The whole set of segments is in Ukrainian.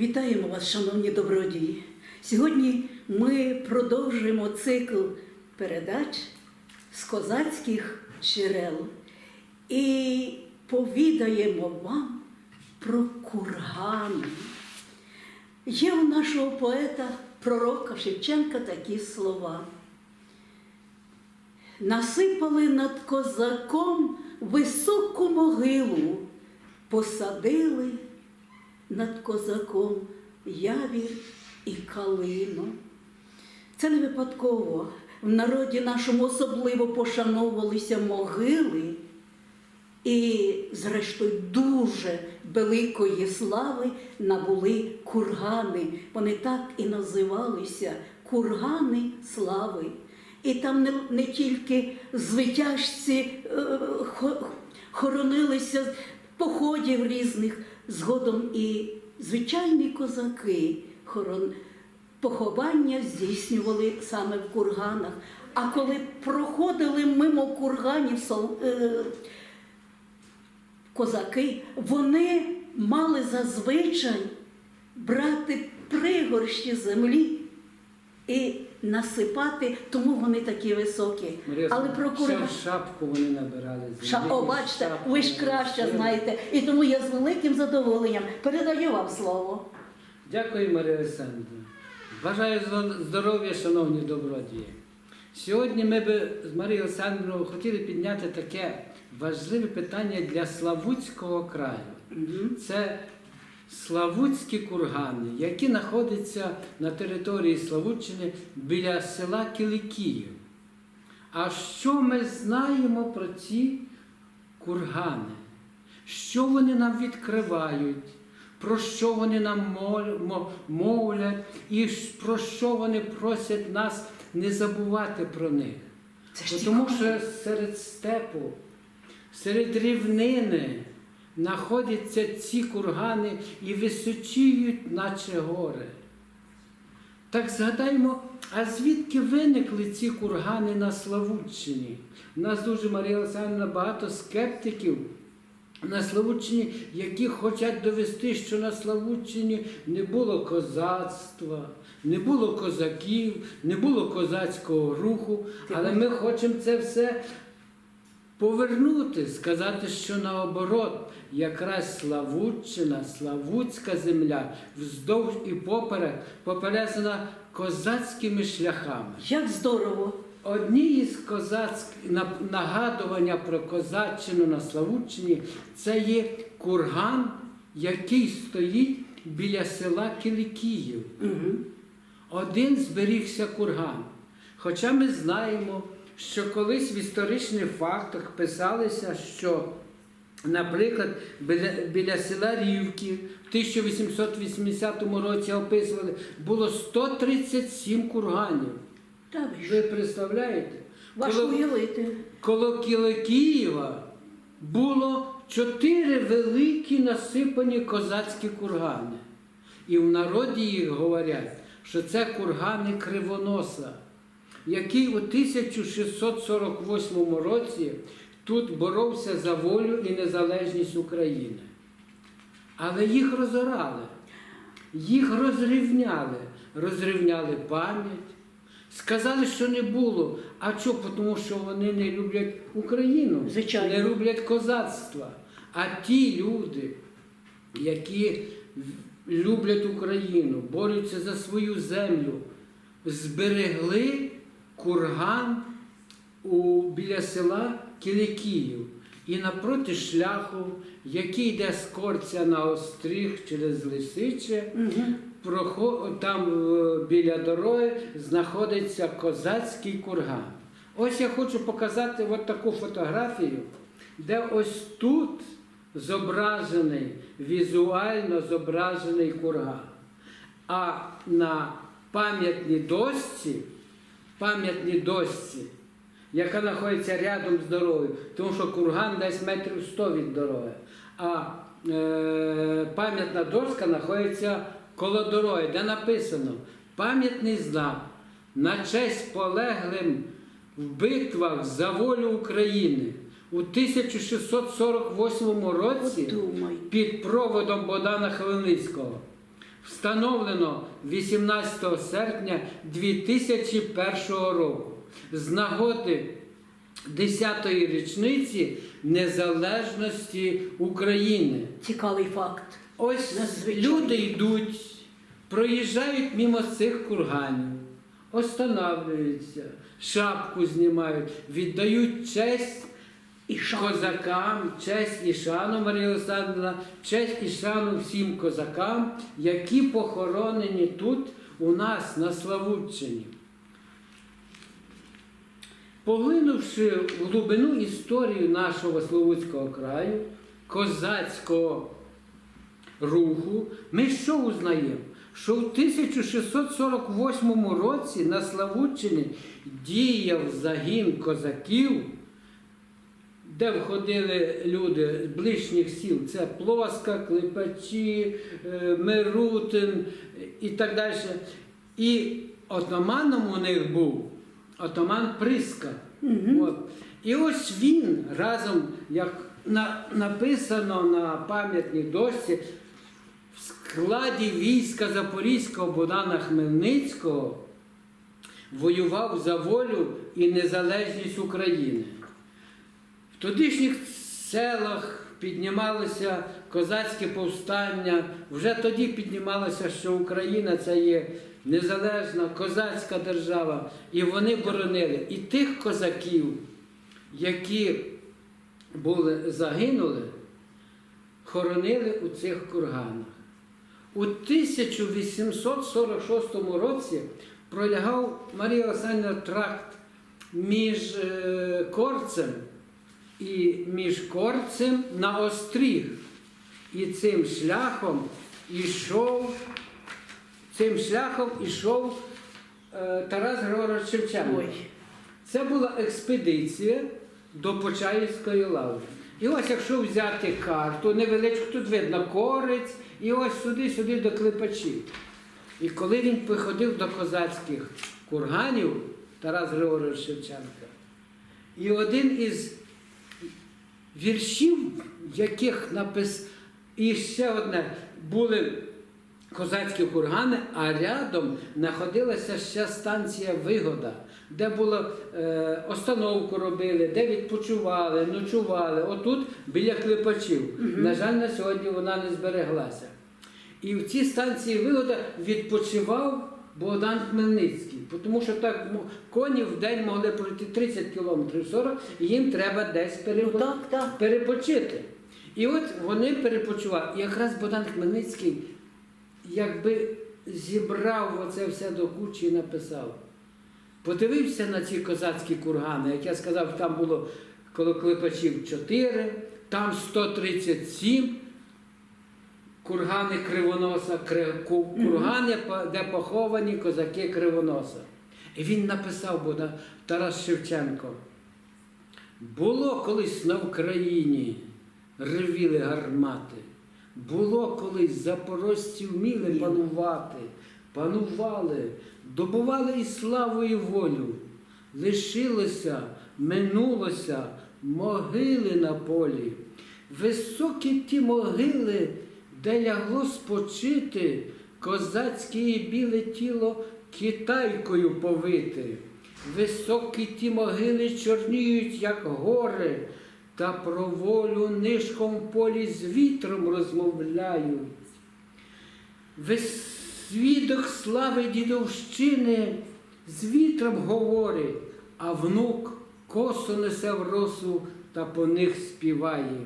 Вітаємо вас, шановні добродії. Сьогодні ми продовжуємо цикл передач з козацьких джерел і повідаємо вам про кургани. Є у нашого поета пророка Шевченка такі слова. Насипали над козаком високу могилу, посадили над козаком явір і калину. Це не випадково. В народі нашому особливо пошановувалися могили, і, зрештою, дуже великої слави набули кургани. Вони так і називалися кургани слави. І там не, не тільки звитяжці е, хоронилися походів різних, згодом і звичайні козаки хорон... поховання здійснювали саме в курганах. А коли проходили мимо курганів е, козаки, вони мали зазвичай брати пригорщі землі і насипати, тому вони такі високі. Марія Але про Олександрівна, курган... ще шапку вони набирали. Ша... О, бачите, Шапку ви ж краще знаєте. І тому я з великим задоволенням передаю вам слово. Дякую, Марія Олександрівна. Бажаю здоров'я, шановні добродії. Сьогодні ми би з Марією Олександрівною хотіли підняти таке важливе питання для Славутського краю. Це Славутські кургани, які знаходяться на території Славутщини біля села Кіликіїв. А що ми знаємо про ці кургани? Що вони нам відкривають? Про що вони нам мовлять, і про що вони просять нас не забувати про них? Це ж Тому що серед степу, серед рівнини знаходяться ці кургани і височіють, наче гори. Так згадаймо, а звідки виникли ці кургани на Славутчині? У нас дуже Марія Олександрівна багато скептиків на Славутчині, які хочуть довести, що на Славутчині не було козацтва, не було козаків, не було козацького руху. Але ми хочемо це все повернути, сказати, що наоборот, якраз Славутчина, Славутська земля вздовж і поперек поперезана козацькими шляхами. Як здорово! Одні із козацьких нагадування про козаччину на Славутчині це є курган, який стоїть біля села Кіликіїв. Угу. Один зберігся курган. Хоча ми знаємо, що колись в історичних фактах писалося, що, наприклад, біля, біля села Рівки в 1880 році описували, було 137 курганів. Та ви ж. Ви представляєте? Важко Коло, уявити. коло Кіло- Києва було чотири великі насипані козацькі кургани. І в народі їх говорять, що це кургани Кривоноса, який у 1648 році тут боровся за волю і незалежність України. Але їх розорали, їх розрівняли, розрівняли пам'ять. Сказали, що не було. А чого? Тому що вони не люблять Україну, Звичайно. не люблять козацтва. А ті люди, які люблять Україну, борються за свою землю, зберегли курган у, біля села Кіликіїв. І напроти шляху, який йде з Корця на Остріг через Лисиче, Угу. Там е, біля дороги знаходиться козацький курган. Ось я хочу показати от таку фотографію, де ось тут зображений, візуально зображений курган. А на пам'ятній дошці, пам'ятній дошці, яка знаходиться рядом з дорогою, тому що курган десь метрів 100 від дороги. А е, пам'ятна дошка знаходиться коло дороги, де написано пам'ятний знак на честь полеглим в битвах за волю України у 1648 році під проводом Богдана Хмельницького. встановлено 18 серпня 2001 року з нагоди 10-ї річниці незалежності України. Цікавий факт. Ось Надзвичайно. люди йдуть, проїжджають мимо цих курганів, останавливаються, шапку знімають, віддають честь І козакам, честь і шану Марія Олександрівна, честь і шану всім козакам, які похоронені тут у нас на Славутчині. Поглинувши в глибину історію нашого Славутського краю, козацького руху, ми що узнаємо? Що в 1648 році на Славутчині діяв загін козаків, де входили люди з ближніх сіл, це Плоска, Клепачі, е, Мирутин і так далі. І отаманом у них був отаман Приска. От. І ось він разом, як на, написано на пам'ятній дошці, в складі війська Запорізького Богдана Хмельницького воював за волю і незалежність України. В тодішніх селах піднімалися козацькі повстання. Вже тоді піднімалося, що Україна це є незалежна козацька держава. І вони боронили і тих козаків, які були, загинули, хоронили у цих курганах. У 1846 році пролягав Марія Олександрівна тракт між е, Корцем і між Корцем на Остріг. І цим шляхом ішов, цим шляхом ішов е, Тарас Григорович Шевченко. Ой. Це була експедиція до Почаївської лаври. І ось якщо взяти карту, невеличку, тут видно корець, і ось сюди-сюди до Клепачів. І коли він приходив до козацьких курганів, Тарас Григорович Шевченка, і один із віршів, яких напис... і ще одне, були козацькі кургани, а рядом знаходилася ще станція Вигода, де було е, остановку робили, де відпочивали, ночували. Отут біля клепачів. На жаль, на сьогодні вона не збереглася. І в цій станції Вигода відпочивав Богдан Хмельницький, тому що так коні в день могли пройти 30 кілометрів 40, і їм треба десь Ну перепочити. І от вони перепочивали. І якраз Богдан Хмельницький якби зібрав оце все до кучі і написав. Подивився на ці козацькі кургани, як я сказав, там було коло Клепачів 4, там 137 кургани Кривоноса, кургани, де поховані козаки Кривоноса. І він написав Богдан Тарас Шевченко. Було колись на Україні ревіли гармати. Було колись запорожці вміли панувати, панували, добували і славу, і волю. Лишилося, минулося могили на полі. Високі ті могили, де лягло спочити, козацьке і біле тіло китайкою повите. Високі ті могили чорніють, як гори, та про волю нишком в полі з вітром розмовляють. Ви свідок слави дідовщини з вітром говорить, а внук косо несе в росу та по них співає.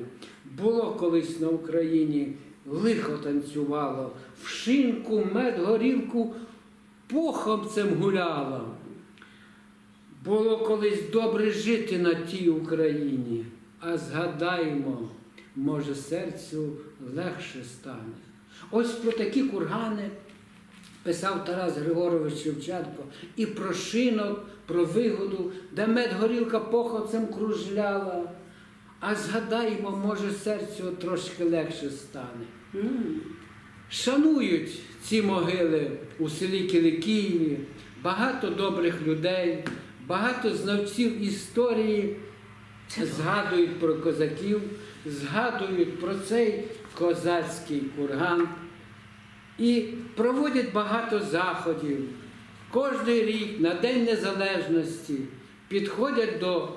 Було колись на Україні лихо танцювало, в шинку, мед, горілку похопцем гуляло. Було колись добре жити на тій Україні, а згадаймо, може, серцю легше стане. Ось про такі кургани писав Тарас Григорович Шевченко і про шинок, про вигоду, де мед горілка похоцем кружляла. А згадаймо, може, серцю трошки легше стане. Шанують ці могили у селі Киликіїві, багато добрих людей, багато знавців історії згадують про козаків, згадують про цей козацький курган. І проводять багато заходів. Кожний рік на День Незалежності підходять до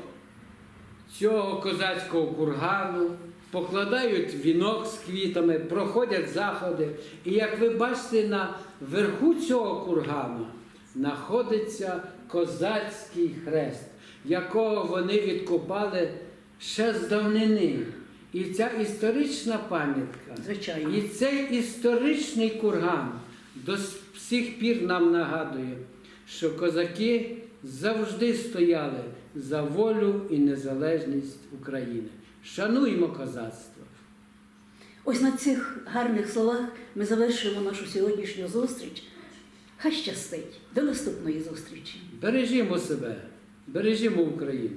цього козацького кургану, покладають вінок з квітами, проходять заходи. І як ви бачите, на верху цього кургану знаходиться козацький хрест, якого вони відкопали ще з давнини. І ця історична пам'ятка, Звичайно. і цей історичний курган до всіх пір нам нагадує, що козаки завжди стояли за волю і незалежність України. Шануємо козацтво. Ось на цих гарних словах ми завершуємо нашу сьогоднішню зустріч. Хай щастить. До наступної зустрічі. Бережімо себе, бережімо Україну.